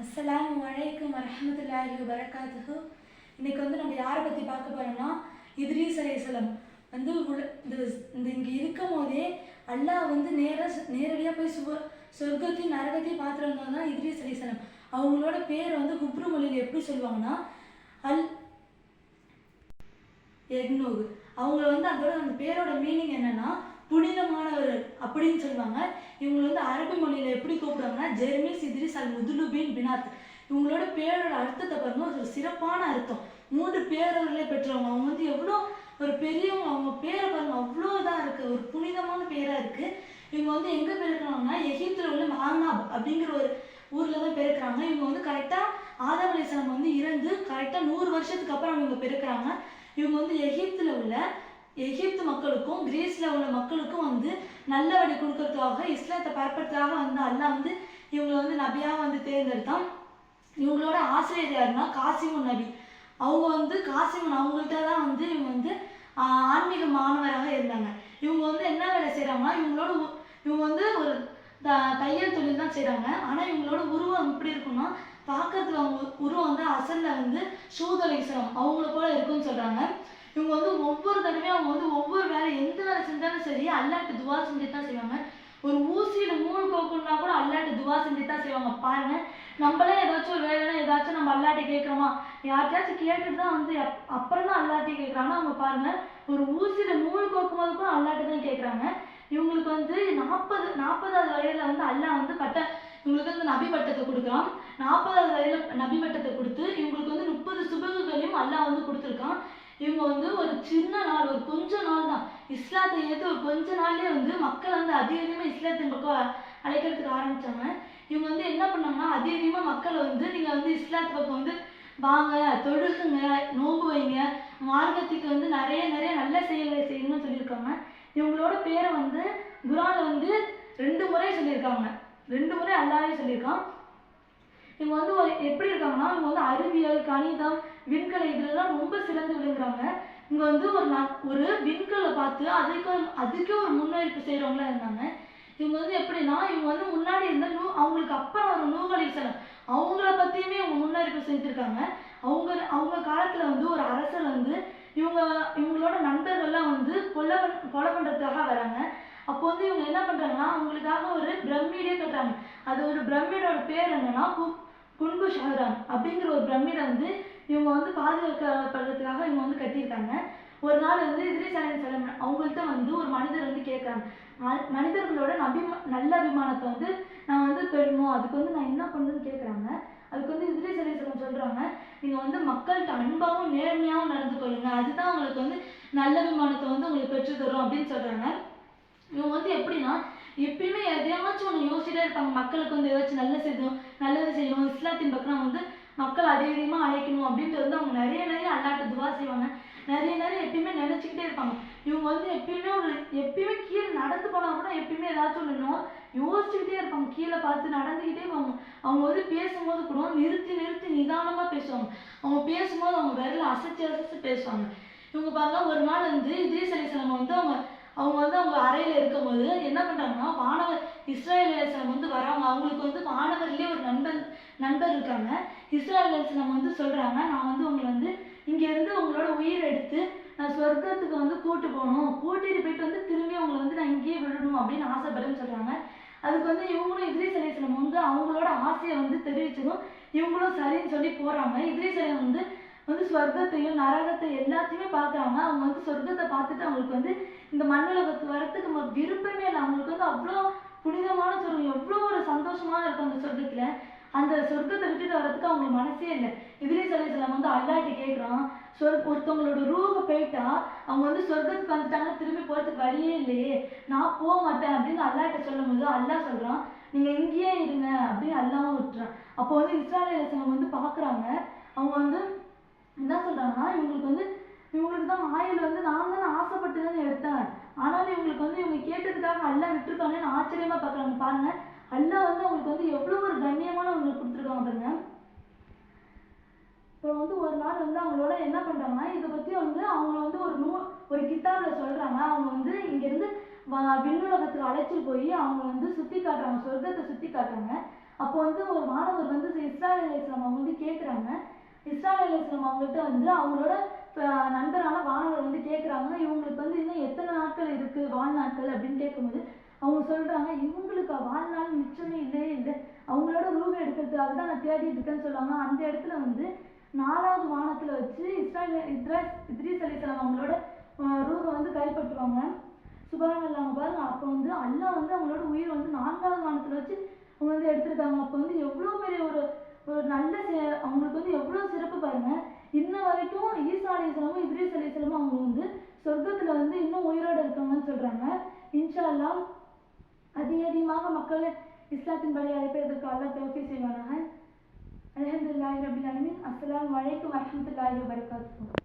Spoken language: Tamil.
அஸ்லாம் அலைக்கும் வரமத்துல்லாஹி வபரகாத்துஹு. இன்னைக்கு வந்து நம்ம யாரை பற்றி பார்க்க போகிறோம்னா இத்ரீஸ் அலைஹிஸ்ஸலாம் வந்து உல- இந்த இந்த இங்கே இருக்கும் போதே அல்லாஹ் வந்து நேராக நேரடியாக போய் சுவ சொர்க்கத்தையும் நரகத்தையும் பார்த்துட்டு வந்தவங்க தான் இத்ரீஸ் அலைஹிஸ்ஸலாம் அவங்களோட பேர் வந்து குப்ரு மொழியில் எப்படி சொல்லுவாங்கன்னா அல் எக்னோகு அவங்க வந்து அதோட அந்த பேரோட மீனிங் என்னென்னா புனிதமானவர் அப்படின்னு சொல்லுவாங்க. இவங்களை வந்து அரபி மொழியில் எப்படி கூப்பிடுவாங்கன்னா ஜெர்மிஸ் இத்ரிஸ் அல் முதுலுபின் பினாத். இவங்களோட பேரோட அர்த்தத்தை பாருங்க ஒரு சிறப்பான அர்த்தம். மூன்று பேரர்களை பெற்றவங்க. அவங்க வந்து எவ்வளோ ஒரு பெரியவங்க அவங்க பேரை பாருங்க அவ்வளோ இதாக இருக்கு. ஒரு புனிதமான பேராக இருக்கு. இவங்க வந்து எங்கே பிறக்கிறாங்கன்னா எகிப்தில் உள்ள மகானாப் அப்படிங்கிற ஒரு ஊரில் தான் பிறக்கிறாங்க. இவங்க வந்து கரெக்டாக ஆதம் அலிஸ்லாம் வந்து இறந்து கரெக்டாக நூறு வருஷத்துக்கு அப்புறம் இவங்க பிறக்கிறாங்க. இவங்க வந்து எகிப்தில் உள்ள எகிப்து மக்களுக்கும் கிரீஸில் உள்ள மக்களுக்கும் வந்து நல்ல வழி கொடுக்கறதுக்காக இஸ்லாத்தை பரப்புறதுக்காக வந்து அல்லாஹ் வந்து இவங்களை வந்து நபியாக வந்து தேர்ந்தெடுத்தான். இவங்களோட ஆசிரியர் யாருன்னா காசிமுன் நபி. அவங்க வந்து காசிமுன் அவங்கள்ட்ட தான் வந்து இவங்க வந்து ஆன்மீக மாணவராக இருந்தாங்க. இவங்க வந்து என்ன வேலை செய்கிறாங்கன்னா இவங்களோட இவங்க வந்து ஒரு த- தையல் தொழில் தான் செய்கிறாங்க ஆனால் இவங்களோட உருவம் எப்படி இருக்கும்னா பார்க்கறதுக்கு அவங்க உருவம் வந்து அசல்ல வந்து சூதலேஸ்வரம் அவங்கள போல இருக்குன்னு சொல்கிறாங்க இவங்க வந்து ஒவ்வொரு தடவையும் அவங்க வந்து ஒவ்வொரு வேலை எந்த வேலை செஞ்சாலும் சரி அல்லாட்டு துவா செஞ்சுட்டு தான் செய்வாங்க. ஒரு ஊசியில் மூணு கோக்கணும்னா கூட அல்லாட்டு துவா செஞ்சுட்டு தான் செய்வாங்க. பாருங்க நம்மளே ஏதாச்சும் ஒரு வேலைனா ஏதாச்சும் நம்ம அல்லாட்டி கேட்குறோமா? யார்கிட்டயாச்சும் கேட்டுட்டு தான் வந்து அப்புறம் தான் அல்லாட்டி கேட்குறாங்க அவங்க பாருங்க ஒரு ஊசியில் மூணு கோக்கும் போது கூட அல்லாட்டி தான் கேட்குறாங்க. இவங்களுக்கு வந்து நாற்பது நாற்பதாவது வயதில் வந்து அல்லாஹ் வந்து பட்ட இவங்களுக்கு வந்து நபி பட்டத்தை கொடுக்குறான். நாற்பதாவது வயதில் நபி பட்டத்தை கொடுத்து இவங்களுக்கு வந்து முப்பது சுபகுகளையும் அல்லாஹ் வந்து கொடுத்துருக்கான். இவங்க வந்து ஒரு சின்ன நாள் ஒரு கொஞ்ச நாள் தான். இஸ்லாத்தை ஏற்று ஒரு கொஞ்ச நாள்லேயே வந்து மக்கள் வந்து அதிக அதிகமாக இஸ்லாத்தின் பக்கம் அழைக்கிறதுக்கு ஆரம்பித்தாங்க இவங்க வந்து என்ன பண்ணாங்கன்னா அதிக அதிகமாக மக்களை வந்து நீங்கள் வந்து இஸ்லாத்து பக்கம் வந்து வாங்க தொழுகுங்க நோம்பு வைங்க மார்க்கத்துக்கு வந்து நிறைய நிறைய நல்ல செயல்களை செய்யணும்னு சொல்லியிருக்காங்க. இவங்களோட பேரை வந்து குரானில் வந்து ரெண்டு முறை சொல்லியிருக்காங்க. ரெண்டு முறை அல்லாவே சொல்லியிருக்கான். இவங்க வந்து எப்படி இருக்காங்கன்னா இவங்க வந்து அறிவியல் கணிதம் விண்கலை இதுலலாம் ரொம்ப சிறந்து விளங்குறாங்க. இங்க வந்து ஒரு ந- ஒரு விண்கலை பார்த்து அதுக்கு அதுக்கே ஒரு முன்னெடுப்பு செய்கிறவங்களா இருந்தாங்க. இவங்க வந்து எப்படின்னா இவங்க வந்து முன்னாடி இருந்த நூ அவங்களுக்கு அப்புறம் ஒரு நூகலை அவங்கள பத்தியுமே இவங்க முன்னெடுப்பு செஞ்சுருக்காங்க அவங்க அவங்க காலத்துல வந்து ஒரு அரசர் வந்து இவங்க இவங்களோட நண்பர்கள்லாம் வந்து கொலை பண்- கொலை பண்றதுக்காக வராங்க. அப்போ வந்து இவங்க என்ன பண்றாங்கன்னா அவங்களுக்காக ஒரு பிரம்மீடே கட்டுறாங்க. அது ஒரு பிரம்மீடோட பேர் என்னன்னா கு- குன்பு ஷஹரான் அப்படிங்கிற ஒரு பிரம்மீடை வந்து இவங்க வந்து பாதுகாக்கப்படுறதுக்காக இவங்க வந்து கட்டியிருக்காங்க. ஒரு நாள் வந்து இத்ரிஸ் அலைஹிஸ்ஸலாம் அவங்கள்ட்ட வந்து ஒரு மனிதர் வந்து கேட்குறாங்க. மனிதர்களோட நபி நல்ல அபிமானத்தை வந்து நான் வந்து பெறணும்? அதுக்கு வந்து நான் என்ன பண்ணுன்னு கேட்குறாங்க. அதுக்கு வந்து இத்ரிஸ் அலைஹிஸ்ஸலாம் சொல்கிறாங்க நீங்கள் வந்து மக்கள்கிட்ட அன்பாகவும் நேர்மையாகவும் நடந்து கொள்ளுங்க. அதுதான் உங்களுக்கு வந்து நல்ல அபிமானத்தை வந்து உங்களுக்கு பெற்று தரும் அப்படின்னு சொல்கிறாங்க இவங்க வந்து எப்படின்னா எப்பயுமே எதையாச்சும் ஒன்று யோசிச்சுட்டே இருப்பாங்க. மக்களுக்கு வந்து ஏதாச்சும் நல்ல செய்யணும் நல்லது செய்யணும். இஸ்லாத்தின் பக்கம் வந்து மக்கள் அதிக அதிகமாக அழைக்கணும் அப்படின்னு வந்து அவங்க நிறைய நிறைய அல்லாட்டு துவா செய்வாங்க. நிறைய நிறைய எப்பயுமே நினச்சிக்கிட்டே இருப்பாங்க. இவங்க வந்து எப்பயுமே ஒரு எப்பயுமே கீழே நடந்து போனால் கூட எப்பயுமே ஏதாச்சும் ஒன்று யோசிச்சுக்கிட்டே இருப்பாங்க. கீழே பார்த்து நடந்துக்கிட்டே போவாங்க அவங்க வந்து பேசும்போது கூட நிறுத்தி நிறுத்தி நிதானமாக பேசுவாங்க. அவங்க பேசும்போது அவங்க விரல அசைச்சு அசைச்சு பேசுவாங்க. இவங்க பாருங்க ஒரு நாள் வந்து இத்ரீஸ் அலிஸ்லாம் வந்து அவங்க அவங்க வந்து அவங்க அறையில இருக்கும்போது என்ன பண்றாங்கன்னா வானவர் இஸ்ரேல் அலிஸ்லாம் வந்து வராங்க அவங்களுக்கு வந்து வானவர்லயே ஒரு நண்பர் நண்பர் இருக்காங்க. இஸ்ரேல் அலிஸ்லாம் வந்து சொல்றாங்க நான் வந்து உங்களை வந்து இங்கேருந்து உங்களோட உயிர் எடுத்து நான் சொர்க்கத்துக்கு வந்து கூட்டு போகணும். கூட்டிட்டு போயிட்டு வந்து திரும்பி அவங்களை வந்து நான் இங்கேயே விடணும் அப்படின்னு ஆசைப்படுறேன்னு சொல்கிறாங்க அதுக்கு வந்து இவங்களும் இதிரி அலிஸ்லாம் வந்து அவங்களோட ஆசையை வந்து தெரிவிச்சதும் இவங்களும் சரின்னு சொல்லி போகிறாங்க இத்ரீஸ் வந்து வந்து சொர்க்கத்தையும் நரகத்தை எல்லாத்தையுமே பார்க்குறாங்க. அவங்க வந்து சொர்க்கத்தை பார்த்துட்டு அவங்களுக்கு வந்து இந்த மண்ணுலகத்து வரத்துக்கு ம- விருப்பமே இல்லை. அவங்களுக்கு வந்து அவ்வளோ புனிதமான சொல்லுங்க எவ்வளோ ஒரு சந்தோஷமாக இருக்கும் அந்த சொர்க்கத்தில். அந்த சொர்க்கத்தை விட்டுட்டு வரதுக்கு அவங்களுக்கு மனசே இல்லை. இதிலே அலைஹிஸ்ஸலாம் வந்து அல்லாட்டி கேட்குறான் சொர் ஒருத்தவங்களோட ரூக போயிட்டா அவங்க வந்து சொர்க்கத்துக்கு வந்துட்டாங்க திரும்பி போகிறதுக்கு வழியே இல்லையே. நான் போக மாட்டேன் அப்படின்னு அல்லாட்ட சொல்லும்போது அல்லாஹ் சொல்கிறான் நீங்கள் இங்கேயே இருங்க அப்படின்னு அல்லாவும் விட்டுறான். அப்போ வந்து இஸ்ராயல் அலைஹிஸ்ஸலாம் வந்து பார்க்குறாங்க அவங்க வந்து என்ன சொல்கிறாங்கன்னா இவங்களுக்கு வந்து இவங்களுக்கு தான் ஆயில் வந்து நான் தானே ஆசைப்பட்டு தானே எடுத்தேன். ஆனாலும் இவங்களுக்கு வந்து இவங்க கேட்டதுக்காக அல்லாஹ் விட்டுருக்காங்கன்னு ஆச்சரியமாக பார்க்குறாங்க பாருங்கள் அல்லாஹ் வந்து அவங்களுக்கு வந்து எவ்வளோ ஒரு கண்ணியமான அவங்களுக்கு கொடுத்துருக்காங்க பாருங்க. இப்போ வந்து ஒரு நாள் வந்து அவங்களோட என்ன பண்ணுறாங்கன்னா இதை பற்றி வந்து அவங்க வந்து ஒரு நூ ஒரு கித்தாப்ல சொல்கிறாங்க அவங்க வந்து இங்கேருந்து அழைச்சி விண்ணுலகத்துக்கு அழைச்சிட்டு போய் அவங்க வந்து சுற்றி காட்டுறாங்க. சொர்க்கத்தை சுற்றி காட்டுறாங்க. அப்போ வந்து ஒரு மாணவர் வந்து இஸ்ராயல் இஸ்லாம் அவங்க வந்து கேட்குறாங்க இஸ்ராயல் இஸ்லாம் அவங்கள்ட்ட வந்து அவங்களோட நண்பரான வானவர் வந்து கேட்குறாங்க இவங்களுக்கு வந்து இன்னும் எத்தனை நாட்கள் இருக்குது வாழ்நாட்கள் அப்படின்னு கேட்கும்போது அவங்க சொல்கிறாங்க இவங்களுக்கு வாழ்நாள் மிச்சமே இல்லவே இல்லை அவங்களோட ரூம் எடுக்கிறதுக்காக தான் நான் தேடிட்டு இருக்கேன்னு சொல்லுவாங்க. அந்த இடத்துல வந்து நாலாவது வானத்தில் வச்சு இஸ்ராயல் இத்ராஸ் இத்ரீஸ் அலிஸ்லாம் அவங்களோட ரூமை வந்து கைப்பற்றுவாங்க சுபான் இல்லாமல் பாருங்க அப்போ வந்து அல்லா வந்து அவங்களோட உயிர் வந்து நான்காவது வானத்தில் வச்சு அவங்க வந்து எடுத்திருக்காங்க. அப்போ வந்து எவ்வளோ பெரிய ஒரு ஒரு நல்ல அவங்களுக்கு வந்து எவ்வளோ சிறப்பு பாருங்க. இன்ன வரைக்கும் ஈசா அலிஸ்லாமும் இத்ரீஸ் அலிஸ்லாமும் அவங்க வந்து சொர்க்கத்தில் வந்து இன்னும் உயிரோட இருக்காங்கன்னு சொல்கிறாங்க இன்ஷா அல்லாஹ் அதிக அதிகமாக மக்கள் இஸ்லாத்தின் படி அழைப்பதற்கு அல்லாஹ் தௌஃபீக் செய்வானாக அல்ஹம்துலில்லாஹி ரபில் ஆலமீன் அஸ்ஸலாமு அலைக்கும் வரஹ்மத்துல்லாஹி வபரகாத்துஹு